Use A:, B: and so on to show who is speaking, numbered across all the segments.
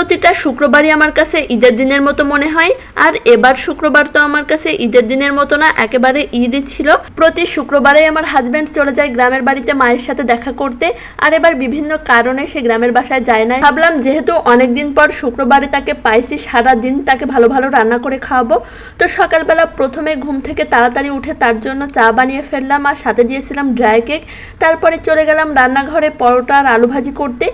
A: প্রতিটা শুক্রবারই আমার কাছে ঈদের দিনের মতো মনে হয়, আর এবার শুক্রবার তো আমার কাছে ঈদের দিনের মতো না, একেবারে ঈদই ছিল। প্রতি শুক্রবারে আমার হাজব্যান্ড চলে যায় গ্রামের বাড়িতে মায়ের সাথে দেখা করতে, আর এবার বিভিন্ন কারণে সে গ্রামের বাসায় যায় না। ভাবলাম যেহেতু অনেকদিন পর শুক্রবারে তাকে পাইছি সারা দিন তাকে ভালো ভালো রান্না করে খাওয়াবো, তো সকালবেলা প্রথমে ঘুম থেকে তাড়াতাড়ি উঠে তার জন্য চা বানিয়ে ফেললাম, আর সাথে দিয়েছিলাম ড্রাই কেক তারপরে চলে গেলাম রান্নাঘরে পরোটা আর আলু ভাজি করতে।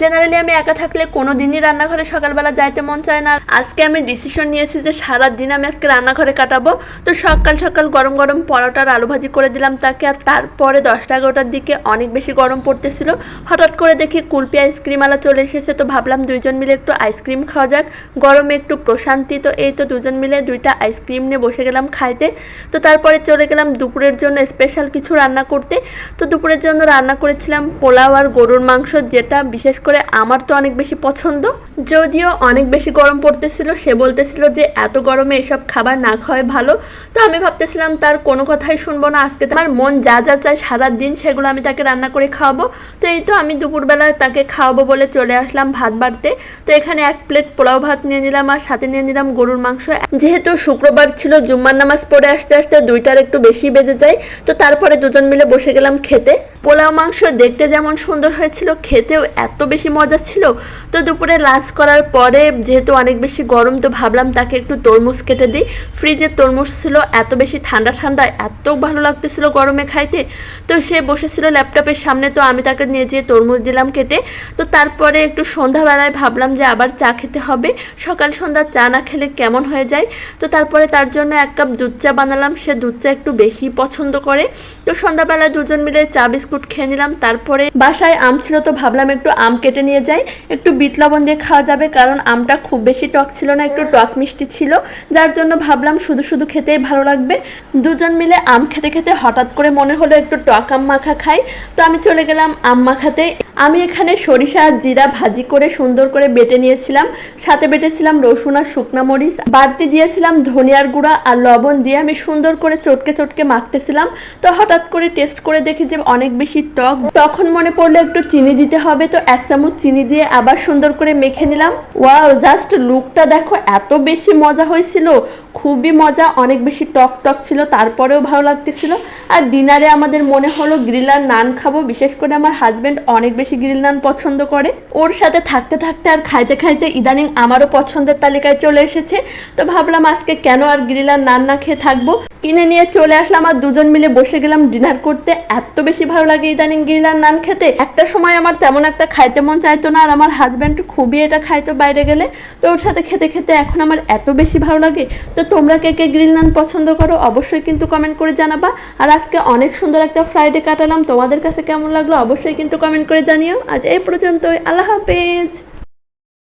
A: জেনারেলি আমি একা থাকলে কোনো দিনই রান্নাঘরে সকালবেলা যাইতে মন চায় না। আজকে আমি ডিসিশন নিয়েছি যে সারা দিন আমি আজকে রান্নাঘরে কাটাবো। তো সকাল সকাল গরম গরম পরোটার আলু ভাজি করে দিলাম তাকে আর তারপরে দশটা এগারোটার দিকে অনেক বেশি গরম পড়তেছিল। হঠাৎ করে দেখি কুলপি আইসক্রিমওয়ালা চলে এসেছে, তো ভাবলাম দুইজন মিলে একটু আইসক্রিম খাওয়া যাক। গরমে একটু প্রশান্তি, তো এই তো দুজন মিলে দুইটা আইসক্রিম নিয়ে বসে গেলাম খাইতে। তো তারপরে চলে গেলাম দুপুরের জন্য স্পেশাল কিছু রান্না করতে। তো দুপুরের জন্য রান্না করেছিলাম পোলাও আর গরুর মাংস, যেটা বিশেষ করে আমার তো অনেক বেশি পছন্দ। যদিও অনেক বেশি গরম পড়তেছিল, সে বলতেছিল যে এত গরমে এসব খাবার না খাওয়াই ভালো। তো আমি ভাবতেছিলাম তার কোনো কথাই শুনব না আজকে। আমার মন যা যা চায় সারা দিন সেগুলো আমি তাকে রান্না করে খাওয়াবো। তো এই তো আমি দুপুরবেলায় তাকে খাওয়াবো বলে চলে আসলাম ভাত বাড়তে। তো এখানে এক প্লেট পোলাও ভাত নিয়ে নিলাম আর সাথে নিয়ে নিলাম গরুর মাংস। যেহেতু শুক্রবার ছিল, জুম্মার নামাজ পড়ে আসতে আসতে দুইটার একটু বেশি বেজে যায়। তো তারপরে দুজন মিলে বসে গেলাম খেতে। পোলাও মাংস দেখতে যেমন সুন্দর হয়েছিল, খেতেও এত বেশি মজা ছিল, তো দুপুরে লাঞ্চ করার পরে যেহেতু অনেক বেশি গরম, তো ভাবলাম তাকে একটু তরমুজ কেটে দিই। ফ্রিজে তরমুজ ছিল, এত বেশি ঠান্ডা ঠান্ডা, এত ভালো লাগতেছিল গরমে খাইতে। তো সে বসেছিল ল্যাপটপের সামনে, তো আমি তাকে নিয়ে যেয়ে তরমুজ দিলাম কেটে। তো তারপরে একটু সন্ধ্যাবেলায় ভাবলাম যে আবার চা খেতে হবে। সকাল সন্ধ্যা চা না খেলে কেমন হয়ে যায়? তো তারপরে তার জন্য এক কাপ দুধ চা বানালাম। সে দুধ চা একটু বেশি পছন্দ করে। তো সন্ধ্যাবেলায় দুজন মিলে চা বিস্কুট খেয়ে নিলাম। তারপরে বাসায় আম ছিল, তো ভাবলাম একটু আম কেটে নিয়ে যাই। একটু বিট লবণ দিয়ে খাওয়া যাবে, কারণ আমটা খুব বেশি টক ছিল না, একটু টক মিষ্টি ছিল। যার জন্য ভাবলাম শুধু শুধু খেতেই ভালো লাগবে। দুজন মিলে আম খেতে খেতে হঠাৎ করে মনে হলো একটু টক আম মাখা খাই। তো আমি চলে গেলাম আম মাখাতে। আমি এখানে সরিষা জিরা ভাজি করে সুন্দর করে বেটে নিয়েছিলাম। সাথে বেটেছিলাম রসুন আর শুকনা মরিচ। বাড়তি দিয়েছিলাম ধনিয়ার গুঁড়া আর লবণ দিয়ে আমি সুন্দর করে চটকে চটকে মাখতেছিলাম। তো হঠাৎ করে টেস্ট করে দেখি যে অনেক বেশি টক। তখন মনে পড়ল একটু চিনি দিতে হবে। তো এক চামচ চিনি দিয়ে আবার সুন্দর করে মেখে নিলাম। ওয়াও, জাস্ট লুকটা দেখো, এত বেশি মজা হয়েছিল। খুবই মজা, অনেক বেশি টক টক ছিল, তারপরেও ভালো লাগতেছিল। আর ডিনারে আমাদের মনে হলো গ্রিলার নান খাব, বিশেষ করে আমার হাজব্যান্ড অনেক বেশি গ্রিল নান পছন্দ করে। ওর সাথে থাকতে থাকতে আর খাইতে খাইতে ইদানিং আমারও পছন্দের তালিকায় চলে এসেছে। তো ভাবলাম আজকে কেন আর গ্রিলার নান না খেয়ে থাকব? কিনে নিয়ে চলে আসলাম আর দুজন মিলে বসে গেলাম ডিনার করতে। এত বেশি ভালো লাগে ইদানিং গ্রিলার নান খেতে। একটা সময় আমার তেমন একটা খাইতে মন চাইতো না আর আমার হাজব্যান্ড খুবই এটা খাইতো বাইরে গেলে। তো ওর সাথে খেতে খেতে এখন আমার এত বেশি ভালো লাগে। তো তোমরা কে কে গ্রিল নান পছন্দ করো অবশ্যই কিন্তু কমেন্ট করে জানাবা। আর আজকে অনেক সুন্দর একটা ফ্রাইডে কাটালাম। তোমাদের কাছে কেমন লাগল অবশ্যই কিন্তু কমেন্ট করে জানিও। আজ এই পর্যন্তই। আল্লাহ হাফেজ।